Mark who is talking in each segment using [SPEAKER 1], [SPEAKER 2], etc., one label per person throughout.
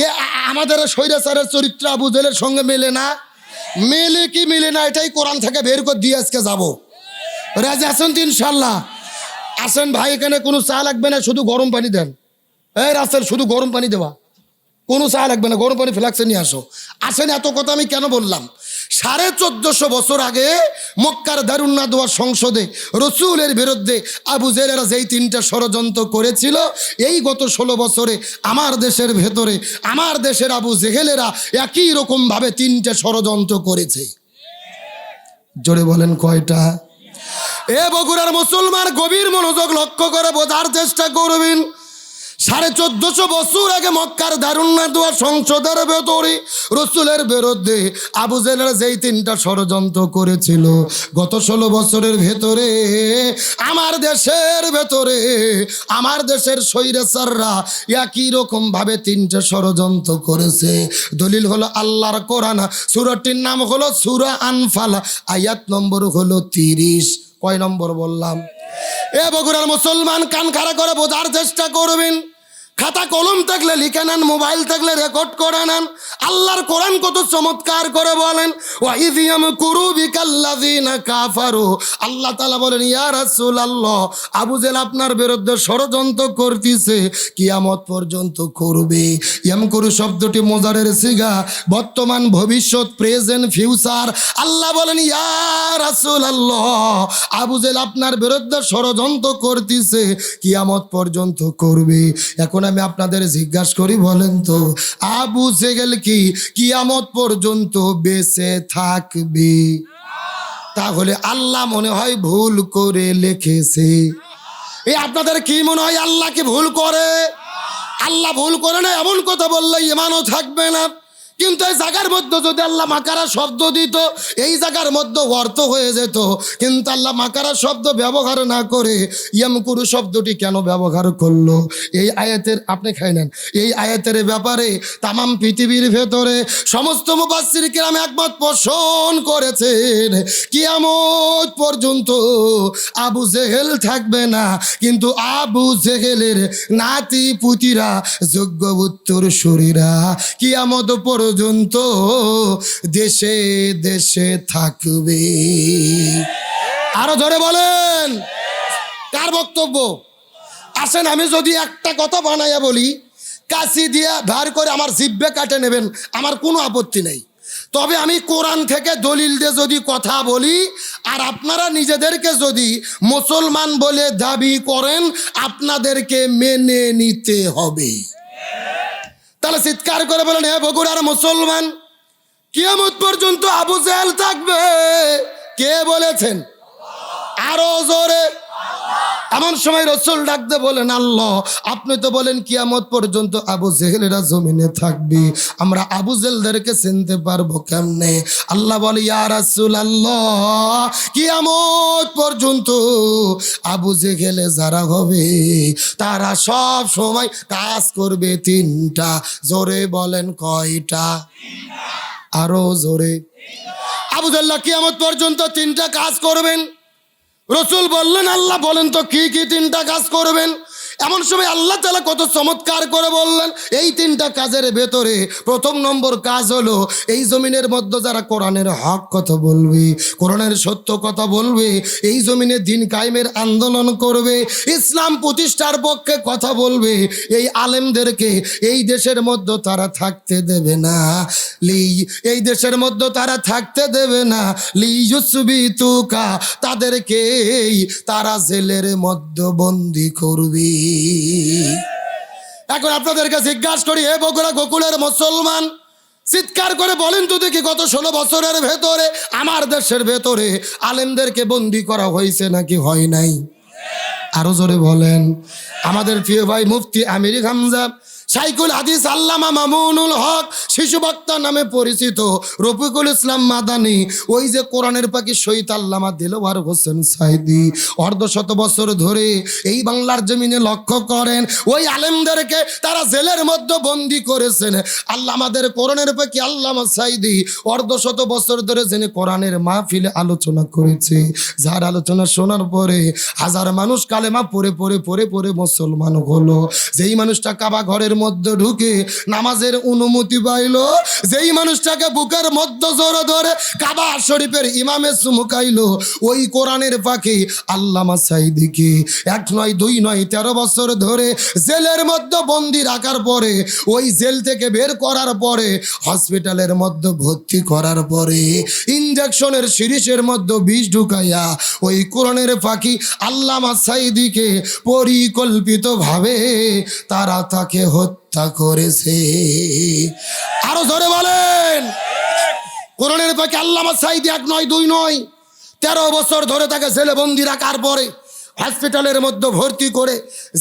[SPEAKER 1] কে আমাদের স্বৈরাচারের চরিত্র আবু জেলের সঙ্গে মেলে না। মেলে কি মেলে না, এটাই কোরআন থেকে বের করে দিয়ে আজকে যাব। রাজি আসেন তো ইনশাল্লাহ আসেন ভাই, এখানে কোনো চা লাগবে না, শুধু গরম পানি দেন। এই রাস্তার শুধু গরম পানি দেওয়া। কোনো চা লাগবে না, গরম পানি ফ্লাক্সে নিয়ে আসো। আসেন, এত কথা আমি কেন বললাম? সাড়ে চোদ্দশো বছর আগে মক্কার দারুন্না দোয়ার সংসদে রসুলের বিরুদ্ধে আবু জেলেরা যেই তিনটা ষড়যন্ত্র করেছিল, এই গত ষোলো বছরে আমার দেশের ভেতরে, আমার দেশের আবু জেহেলেরা একই রকমভাবে তিনটে ষড়যন্ত্র করেছে। জোরে বলেন কয়টা? এ বগুড়ার মুসলমান গভীর মনোযোগ লক্ষ্য করে বোঝার চেষ্টা করবেন। সাড়ে চোদ্দশো বছর আগে মক্কার দারুন্না দোয়া সংসদের ভেতরে রসুলের বিরুদ্ধে আবু জেলের যেই তিনটা ষড়যন্ত্র করেছিল, গত ষোলো বছরের ভেতরে, আমার দেশের ভেতরে, আমার দেশের স্বৈরাচাররা একই রকম ভাবে তিনটে ষড়যন্ত্র করেছে। দলিল হলো আল্লাহর কোরআন, সুরটির নাম হলো সুরা আনফাল, আয়াত নম্বর হলো তিরিশ। কয় নম্বর বললাম? এ বগুড়ার মুসলমান কান খাড়া করে বোঝার চেষ্টা করবেন। খাতা কলম থাকলে লিখে নেন, মোবাইল থাকলে রেকর্ড করে নেন। আল্লাহর কোরআন কত চমৎকার করে বলেন। ওয়াইদিয়াম কুরু বিকাল্লাযিনা কাফারু। আল্লাহ তাআলা বলেন, ইয়া রাসূলুল্লাহ, আবু জেল আপনার বিরুদ্ধে ষড়যন্ত্র করতেছে। কিয়ামত পর্যন্ত করবে। ইয়াম করু শব্দটি মোজারের সিগা। বর্তমান ভবিষ্যৎ, প্রেজেন্ট, ফিউচার। আল্লাহ বলেন, ইয়া রাসূলুল্লাহ, আবু জেল আপনার বিরুদ্ধে ষড়যন্ত্র করতেছে। কিয়ামত পর্যন্ত করবে। এখন আমি আপনাদের জিজ্ঞাসা করি, বলেন তো আবু জেগেল কি কিয়ামত পর্যন্ত বেঁচে থাকবে? তাহলে আল্লাহ মনে হয় ভুল করে লিখেছে। এই আপনাদের কি মনে হয় আল্লাহ কি ভুল করে? আল্লাহ ভুল করে না, এমন কথা বললে ইমানও থাকবে না। কিন্তু এই জায়গার মধ্যে যদি আল্লাহ মাকারা শব্দ দিত, এই জায়গার মধ্যে অর্থ হয়ে যেত। কিন্তু আল্লাহ মাকারা শব্দ ব্যবহার না করে ইয়ামকুরু শব্দটি কেন ব্যবহার করল? এই আয়াতের, আপনি খাই নেন। এই আয়াতের ব্যাপারে তামাম পৃথিবীর ভেতরে সমস্ত মুবাসির কিরাম একমত পোষণ করেছেন। কিয়ামত পর্যন্ত আবু জেহেল থাকবে না, কিন্তু আবু জেহেলের নাতি পুতিরা যোগ্য উত্তর শরীরা কিয়ামত পর্যন্ত দেশে দেশে থাকবে। আরও ধরে বলেন। কার বক্তব্য? আসেন, আমি যদি একটা কথা বানাইয়া বলি, কাশি দিয়া ভার করে আমার জিব্বে কাটে নেবেন, আমার কোনো আপত্তি নেই। তবে আমি কোরআন থেকে দলিল দিয়ে যদি কথা বলি, আর আপনারা নিজেদেরকে যদি মুসলমান বলে দাবি করেন, আপনাদেরকে মেনে নিতে হবে। তাহলে চিৎকার করে বলেন, হে বগুড়ার মুসলমান, কিয়ামত পর্যন্ত আবু জাহেল থাকবে? কে বলেছেন? আরও জোরে। এমন সময় রসুল ডাকতে বলেন, আল্লাহ, আপনি তো বলেন কিয়ামত পর্যন্ত আবু জেহেলেরা জমিনে থাকবে। আমরা আবু জেলদেরকে চিনতে পারব কেমনে? আল্লাহ বলে, ইয়া রাসূল আল্লাহ কিয়ামত পর্যন্ত আবু জেহেলে যারা হবে, তারা সব সময় কাজ করবে তিনটা। জোরে বলেন কয়টা? আরও জোরে। আবু জাল্লাহ কিয়ামত পর্যন্ত তিনটা কাজ করবেন। রসুল বললেন আল্লাহ বলেন তো কি কি তিনটা কাজ করবেন? এমন সময় আল্লাহ তালা কত চমৎকার করে বললেন, এই তিনটা কাজের ভেতরে প্রথম নম্বর কাজ হলো, এই জমিনের মধ্যে যারা কোরআনের হক কথা বলবে, কোরআনের সত্য কথা বলবে, এই জমিনে দিন কায়েমের আন্দোলন করবে, ইসলাম প্রতিষ্ঠার পক্ষে কথা বলবে, এই আলেমদেরকে এই দেশের মধ্যে তারা থাকতে দেবে না, লি, এই দেশের মধ্যে তারা থাকতে দেবে না লি ইউসবি তুকা তাদেরকে তারা জেলের মধ্যে বন্দি করবে। এখন আপনাদেরকে জিজ্ঞাসা করি হে বগুড়া গোকুলের মুসলমান, চিৎকার করে বলেন তো দেখি গত ষোলো বছরের ভেতরে, আমার দেশের ভেতরে আলেমদেরকে বন্দি করা হয়েছে নাকি হয় নাই? আরও জোরে বলেন। আমাদের প্রিয় ভাই মুফতি আমির হামজা সাইকুল হাদিস আল্লামা মামুনুল হক শিশু বক্তা নামে পরিচিত রফিকুল ইসলাম মাদানি, ওই যে কোরআনের পাখি শহীদ আল্লামা দিলওয়ার হোসেন সাইদি। অর্ধ শত বছর ধরে এই বাংলার জমিনে লক্ষ্য করেন, ওই আলেমদেরকে তারা জেলের মধ্যে বন্দি করেছেন। আল্লাহ আমাদের কোরআনের পাখি আল্লামা সাইদি, অর্ধ শত বছর ধরে যিনি কোরআনের মাহফিলে আলোচনা করেছে। যার আলোচনা শোনার পরে হাজার মানুষ কালেমা পড়ে পড়ে পড়ে পড়ে মুসলমান হলো। যেই মানুষটা কাবা ঘরের মধ্যে ঢুকে নামাজের অনুমতি পাইলো। যেই মানুষটাকে বুকের মধ্য জোরে ধরে কাবা শরীফের ইমামে চুমুকাইলো ওই কোরআনের পাখি আল্লামা সাইদিকে এক নয়, দুই নয়, তেরো বছর ধরে জেলের মধ্যে বন্দি রাখার পরে, ওই জেল থেকে বের করার পরে, হসপিটালের মধ্যে ভর্তি করার পরে ইঞ্জেকশনের সিরিজের মধ্যে বিষ ঢুকাইয়া ওই কোরআনের পাখি আল্লামা সাইদিকে পরিকল্পিতভাবে তারা তাকে হত্যা করেছে। আরও ধরে বলেন। কোরআনের পাখি আল্লামা সাইদি এক নয়, দুই নয়। তেরো বছর ধরে তাকে জেলে বন্দি রাখার পরে হসপিটালের মধ্যে ভর্তি করে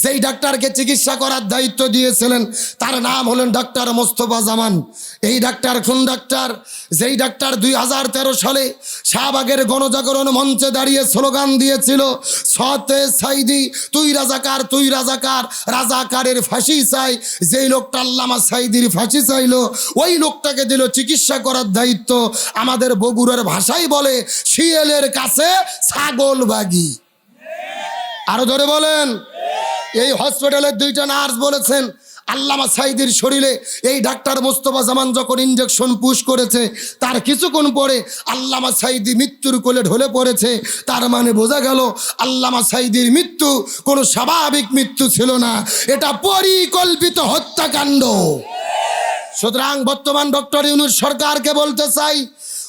[SPEAKER 1] যেই ডাক্তারকে চিকিৎসা করার দায়িত্ব দিয়েছিলেন, তার নাম হলেন ডাক্তার মোস্তফা জামান। এই ডাক্তার কোন ডাক্তার, যেই ডাক্তার দুই হাজার তেরো সালে শাহবাগের গণজাগরণ মঞ্চে দাঁড়িয়ে স্লোগান দিয়েছিল, সতে সাইদি, তুই রাজাকার তুই রাজাকার, রাজাকারের ফাঁসি চাই, যেই লোকটা আল্লামা সাইদির ফাঁসি চাইলো, ওই লোকটাকে দিল চিকিৎসা করার দায়িত্ব। আমাদের বগুড়ার ভাষাই বলে, শিয়েলের কাছে ছাগল বাগি। আরও ধরে বলেন। এই হসপিটালের দুইটা নার্স বলেছেন, আল্লামা সাইদির শরীরে এই ডাক্তার মোস্তফা জামান যখন ইঞ্জেকশন পুশ করেছে, তার কিছুক্ষণ পরে আল্লামা সাইদি মৃত্যুর কোলে ঢলে পড়েছে। তার মানে বোঝা গেল, আল্লামা সাইদির মৃত্যু কোনো স্বাভাবিক মৃত্যু ছিল না, এটা পরিকল্পিত হত্যাকাণ্ড। সুতরাং বর্তমান ডক্টর ইউনুস সরকারকে বলতে চাই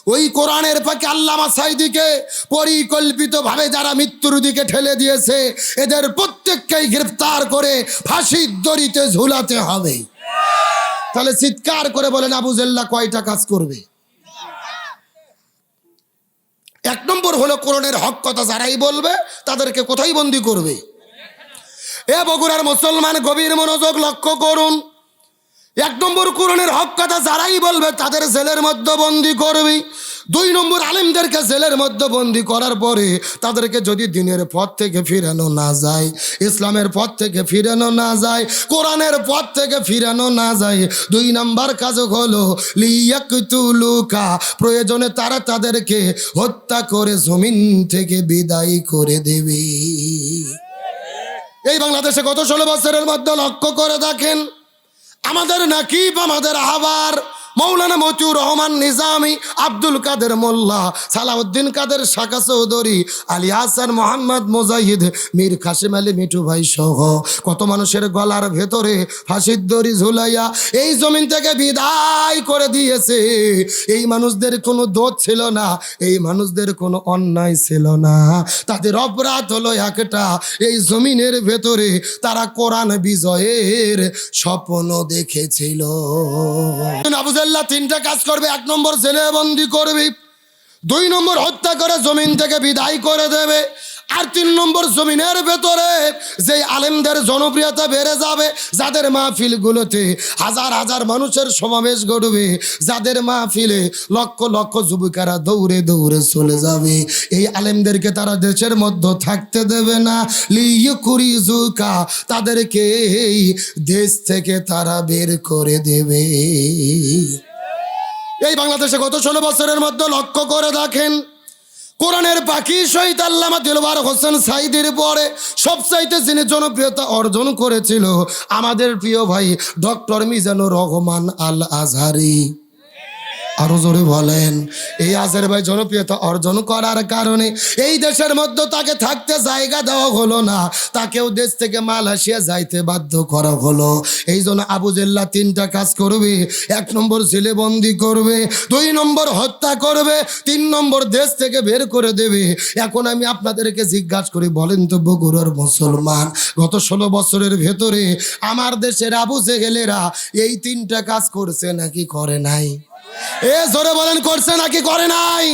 [SPEAKER 1] ওই কোরআনের পাকে আল্লামা সাইদিকে পরিকল্পিতভাবে যারা মৃত্যুর দিকে ঠেলে দিয়েছে, এদের প্রত্যেককেই গ্রেফতার করে ফাঁসির দড়িতে ঝুলাতে হবে। তাহলে চিৎকার করে বলেন, আবু জেল্লা কয়টা কাজ করবে? এক নম্বর হলো কোরআনের হক কথা যারাই বলবে, তাদেরকে কোথায় বন্দি করবে? এ বগুড়ার মুসলমান গভীর মনোযোগ লক্ষ্য করুন। এক নম্বর কোরআনের হক কথা যারাই বলবে, তাদের জেলের মধ্যে বন্দি করবি। দুই নম্বর আলিমদেরকে জেলের মধ্যে বন্দি করার পরে তাদেরকে যদি দিনের পথ থেকে ফিরানো না যায়, ইসলামের পথ থেকে ফিরানো না যায়, কোরআনের পথ থেকে ফিরানো না যায়, দুই নম্বর কাজ হলো লিয়াকুলুকা প্রয়োজনে তারা তাদেরকে হত্যা করে জমিন থেকে বিদায় করে দেবে। এই বাংলাদেশে গত ষোলো বছরের মধ্যে লক্ষ্য করে দেখেন আমাদের নাকিব আমাদের আহবার। মৌলানা মতিউর রহমান নিজামি, আব্দুল কাদের মোল্লা, সালাউদ্দিন কাদের শাখা চৌধুরী, আলী হাসান মোহাম্মদ মুজাহিদ, মীর কাসিম আলী মিঠু ভাই সহ। কত মানুষের গলার ভেতরে ফাঁসির দড়ি ঝুলাইয়া এই জমিন থেকে বিদায় করে দিয়েছে। এই মানুষদের কোনো দোষ ছিল না, এই মানুষদের কোনো অন্যায় ছিল না। তাদের অপরাধ হলো একটা, এই জমিনের ভেতরে তারা কোরআন বিজয়ের স্বপ্ন দেখেছিল। আবুজাল্লাহ তিনটা কাজ করবে। এক নম্বর জেলে বন্দি করবি। দুই নম্বর হত্যা করে জমিন থেকে বিদায় করে দেবে। আর তিন নম্বর জমিনের ভেতরে যে আলেমদের জনপ্রিয়তা বেড়ে যাবে, যাদের মাহফিলগুলোতে হাজার হাজার মানুষের সমাবেশ ঘটবে, যাদের মাহফিলে লক্ষ লক্ষ যুবকেরা দৌড়ে দৌড়ে চলে যাবে। এই আলেমদেরকে তারা দেশের মধ্যে থাকতে দেবে না। লিয়ুকুরি জুকা তাদেরকে এই দেশ থেকে তারা বের করে দেবে। এই বাংলাদেশে গত ষোলো বছরের মধ্যে লক্ষ্য করে দেখেন কোরআনের বাকি শহীদ আল্লামা দিলবার হোসেন সাইদের পরে সবচাইতে যিনি জনপ্রিয়তা অর্জন করেছিল আমাদের প্রিয় ভাই ডক্টর মিজানুর রহমান আল আজহারি আরও জোরে বলেন। এই আজের ভাই জনপ্রিয়তা অর্জন করার কারণে এই দেশের মধ্যে তাকে থাকতে জায়গা দেওয়া হলো না। তাকেও দেশ থেকে মালয়েশিয়া যাইতে বাধ্য করা হলো। এই জন্য আবু জেল্লা তিনটা কাজ করবে। এক নম্বর জেলে বন্দি করবে, দুই নম্বর হত্যা করবে, তিন নম্বর দেশ থেকে বের করে দেবে। এখন আমি আপনাদেরকে জিজ্ঞাসা করি, বলেন তো বগুড়ার মুসলমান, গত ষোলো বছরের ভেতরে আমার দেশের আবু জেগেলেরা এই তিনটা কাজ করছে নাকি করে নাই? এ জোরে বলেন, করছে নাকি করে নাই?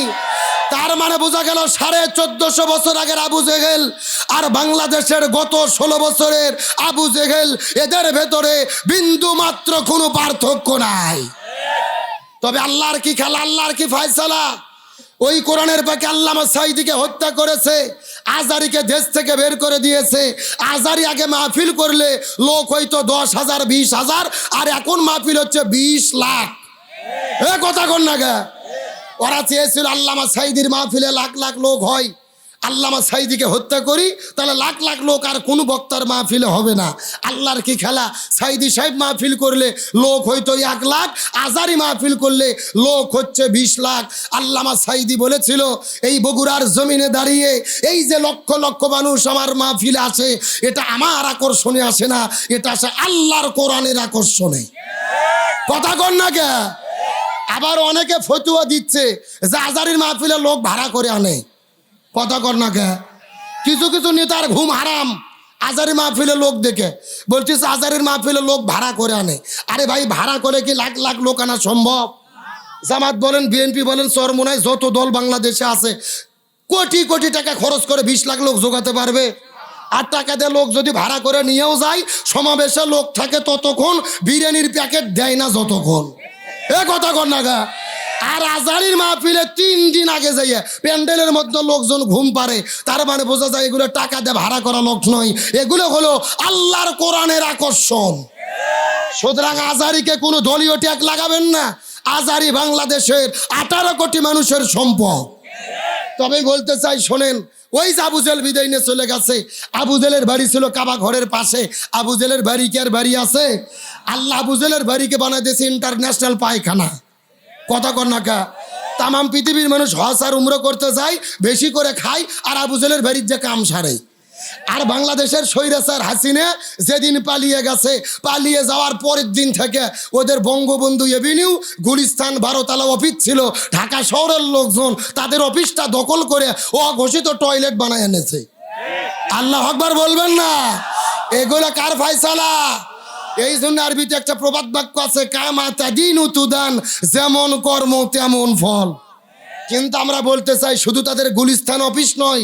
[SPEAKER 1] তার মানে বোঝা গেল সাড়ে চোদ্দশো বছর আগের আবু জেহেল আর বাংলাদেশের গত ষোলো বছরের আবু জেহেল, এদের ভেতরে বিন্দু মাত্র কোনো পার্থক্য নাই। তবে আল্লাহর কি খেলা, আল্লাহর কি ফায়সালা? ওই কোরআনের পাকে আল্লামা সাইদিকে হত্যা করেছে, আজারিকে দেশ থেকে বের করে দিয়েছে। আজারি আগে মাহফিল করলে লোক হয়তো দশ হাজার, বিশ হাজার, আর এখন মাহফিল হচ্ছে বিশ লাখ। এ কথা কন না গা। ওরা চেয়েছিল আল্লামা সাইদির মাহফিলে লাখ লাখ লোক হয়। আল্লামা সাইদিকে হত্যা করি, তাহলে লাখ লাখ লোক আর কোনো বক্তার মাহফিলে হবে না। আল্লাহর কি খেলা? সাইদি সাহেব মাহফিল করলে লোক হয়তো এক লাখ, আজারি মাহফিল করলে লোক হচ্ছে বিশ লাখ। আল্লামা সাইদি বলেছিল, এই বগুড়ার জমিনে দাঁড়িয়ে এই যে লক্ষ লক্ষ মানুষ আমার মাহফিলে আছে এটা আমার আকর্ষণে আসে না, এটা আসে আল্লাহর কোরআনের আকর্ষণে। কথা কর না কে আবার অনেকে ফতুয়া দিচ্ছে যে আজারির মাহফিলে লোক ভাড়া করে আনে। কথা কর না কিছু কিছু নেতার ঘুম হারাম, আজারি মাহফিলে লোক দেখে। বলছিস আজারির মাহফিলে লোক ভাড়া করে আনে। আরে ভাই, ভাড়া করে কি লাখ লাখ লোক আনা সম্ভব? জামাত বলেন, বিএনপি বলেন চরমোনায় যত দল বাংলাদেশে আছে, কোটি কোটি টাকা খরচ করে বিশ লাখ লোক জোগাতে পারবে। আর টাকা দিয়ে লোক যদি ভাড়া করে নিয়েও যায়, সমাবেশে লোক থাকে ততক্ষণ বিরিয়ানির প্যাকেট দেয় না যতক্ষণ। এ কথা কর না গা। আর আজারির মাহফিলে তিন দিন আগে যাইয়ে প্যান্ডেলের মধ্যে লোকজন ঘুম পারে তার মানে বোঝা যায় এগুলো টাকা দিয়ে ভাড়া করা লোক নয়। এগুলো হলো আল্লাহর কোরআনের আকর্ষণ। সুতরাং আজারিকে কোনো দলীয় ট্যাগ লাগাবেন না। আজারি বাংলাদেশের আঠারো কোটি মানুষের সম্পদ। তবে বলতে চাই, শোনেন, ওই যে আবুজেল বিদায় নিয়ে চলে গেছে আবুজেলের বাড়ি ছিল কাবা ঘরের পাশে। আবুজেলের বাড়ি কি আর বাড়ি আছে? আল্লাহ আবুজেলের বাড়িকে বানাই দিয়েছে ইন্টারন্যাশনাল পায়খানা। কথা কর না কা। তামাম পৃথিবীর মানুষ হস আর উমরো করতে যায়, বেশি করে খায়, আর আবুজেলের বাড়ির যে কাম সারে। আর বাংলাদেশের স্বৈরাচার হাসিনে যেদিন পালিয়ে গেছে, পালিয়ে যাওয়ার পরের দিন থেকে ওদের বঙ্গবন্ধু এভিনিউ গুলিস্তান বারোতলা অফিস ছিল, ঢাকা শহরের লোকজন তাদের অফিসটা দখল করে ও ঘোষিত টয়লেট বানায় এনেছে। আল্লাহ আকবার বলবেন না? এগুলো কার ফায়সালা? এই জন্য আরবিতে একটা প্রবাদ বাক্য আছে, কামা তাদিন তুদান, যেমন কর্ম তেমন ফল। কিন্তু আমরা বলতে চাই, শুধু তাদের গুলিস্তান অফিস নয়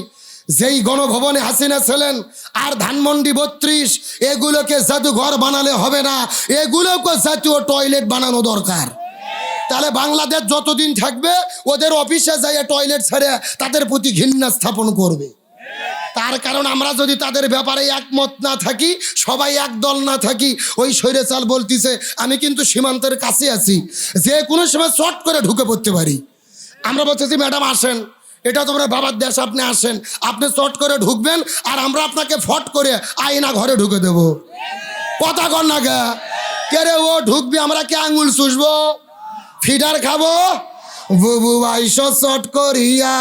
[SPEAKER 1] যেই গণভবনে হাসিনা ছিলেন আর ধানমন্ডি বত্রিশ, এগুলোকে জাদুঘর বানালে হবে না। এগুলোকে জাতীয় টয়লেট বানানো দরকার। তাহলে বাংলাদেশ যতদিন থাকবে, ওদের অফিসে যাই টয়লেট ছেড়ে তাদের প্রতি ঘৃণা স্থাপন করবে। তার কারণ আমরা যদি তাদের ব্যাপারে একমত না থাকি, সবাই এক দল না থাকি, ওই চাল বলতিছে, আমি কিন্তু সীমান্তের কাছে আছি। যে কোনো সময় শর্ট করে ঢুকে পড়তে পারি। আমরা বলতেছি, ম্যাডাম, আসেন। এটা তোমরা বাবার দেশ, আপনি আসেন। আপনি চট করে ঢুকবেন আর আমরা আপনাকে ফট করে আয়না ঘরে ঢুকে দেব। কথা কর না গা কে রে ও ঢুকবি, আমরা কে আঙুল চুষবো? ফিডার খাব? বুবু আইস শর্ট করিয়া।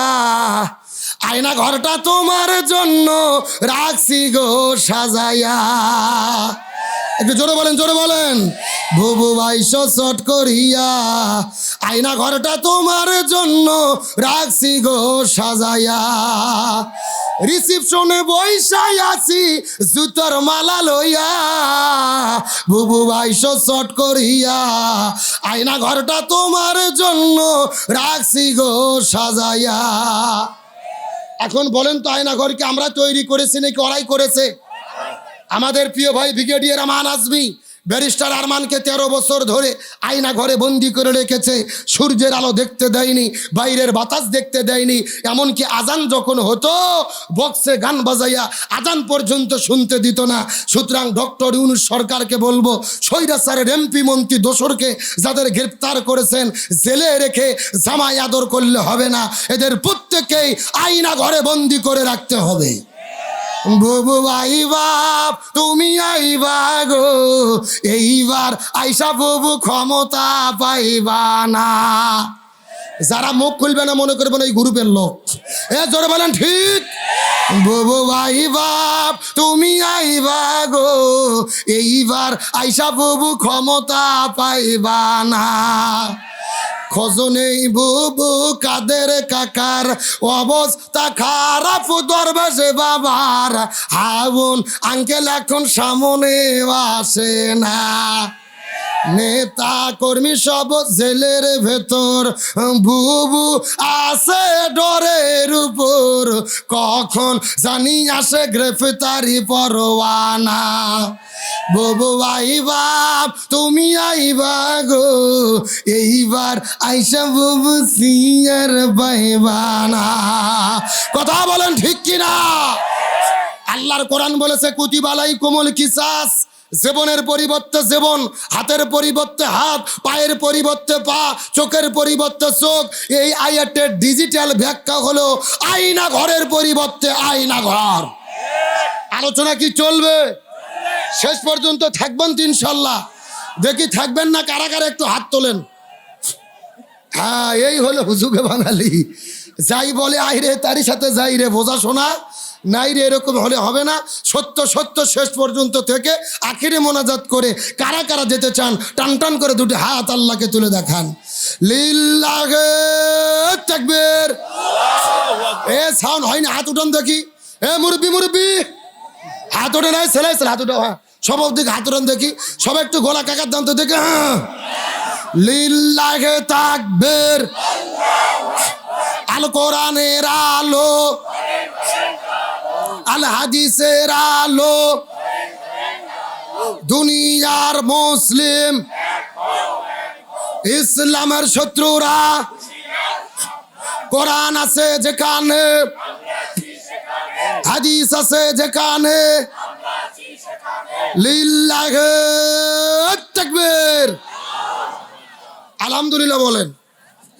[SPEAKER 1] আয়না ঘরটা তোমার জন্য রাখছি গো সাজাইয়া। একটু জোরে বলেন জোরে বলেন। বুবু বাইশ শট করিয়া আয়না ঘরটা তোমার জন্য রাখছি গো সাজাইয়া। রিসিপশনে বৈশাই আছি, জুতোর মালা লইয়া। বুবু বাইশ শট করিয়া আয়না ঘরটা তোমার জন্য রাখছি গো সাজাইয়া। এখন বলেন তো, আয়না ঘরকে আমরা তৈরি করেছি নাকি ওরাই করেছে? আমাদের প্রিয় ভাই ব্রিগেডিয়ার আমান আজমি, ব্যারিস্টার আরমানকে তেরো বছর ধরে আয়না ঘরে বন্দি করে রেখেছে। সূর্যের আলো দেখতে দেয়নি, বাইরের বাতাস দেখতে দেয়নি। এমনকি আজান যখন হতো, বক্সে গান বাজাইয়া আজান পর্যন্ত শুনতে দিত না। সুতরাং ডক্টর ইউনুস সরকারকে বলব স্বৈরাচারের এমপি মন্ত্রী দোসরকে যাদের গ্রেপ্তার করেছেন, জেলে রেখে জামাই আদর করলে হবে না। এদের প্রত্যেকেই আয়না ঘরে বন্দি করে রাখতে হবে। বুবু আই বাপ, তুমি আইবা গো। এইবার আইসা বুবু ক্ষমতা পাইবা না। যারা মুখ খুলবে না মনে করবেন এই গ্রুপের লোক। এ জোরে বলেন ঠিক? বুবু ভাই বাপ, তুমি আইবা গো। এইবার আইসা বুবু ক্ষমতা পাইবা না। খোঁজনেই বুবু কাদের কাকার অবস্থা খারাপ দরবেশে বাবার হাবুন আঙ্কেল এখন সামনে আসে না। নেতা কর্মী সব জেলের ভেতর। বুবু আসে ডরের উপর। কখন জানি আসে গ্রেফতারি পরোয়ানা। বুবু আই বাপ তুমি আইবা গো। এইবার আইসা বুবু সিয়ার পাইবানা। কথা বলেন ঠিক কিনা? আল্লাহর কোরআন বলেছে কুতিবালাই কোমল কিসাস। জীবনের পরিবর্তে জীবন, হাতের পরিবর্তে হাত, পায়ের পরিবর্তে পা, চোখের পরিবর্তে চোখ, এই আয়াতের ডিজিটাল ব্যাখ্যা হলো আয়না ঘরের পরিবর্তে আয়না ঘর। আলোচনা কি চলবে? শেষ পর্যন্ত থাকবেন তো ইনশাল্লাহ। দেখি থাকবেন না কারা কারা একটু হাত তোলেন। হ্যাঁ এই হলো হুজুগে বাঙালি। যাই বলে আই রে তারই সাথে যাই রে বোঝা শোনা নাই রে এরকম হলে হবে না। সত্য সত্য শেষ পর্যন্ত থেকে আখিরে মোনাজাত করে কারা কারা যেতে চান, টান টান করে দুটি হাত আল্লাহকে তুলে দেখান। লিল্লাহে তাকবীর। এ সাউন্ড হয় না, হাত উঠান দেখি। এ মুরব্বি মুরব্বি। হাত ওঠে নাই ছেলে ছেলে হাত উঠে হ্যাঁ। সব দিকে হাত উঠান দেখি। সব একটু গলা কাকার দাম তো দেখে হ্যাঁ। লিল্লাহে তাকবীর। আল কোরআনের আলো আল হাদিসের আলো। দুনিয়ার মুসলিম, ইসলামের শত্রুরা, কোরআন আছে যেখানে, হাদিস আছে যেখানে তাকবীর। আলহামদুলিল্লাহ বলেন।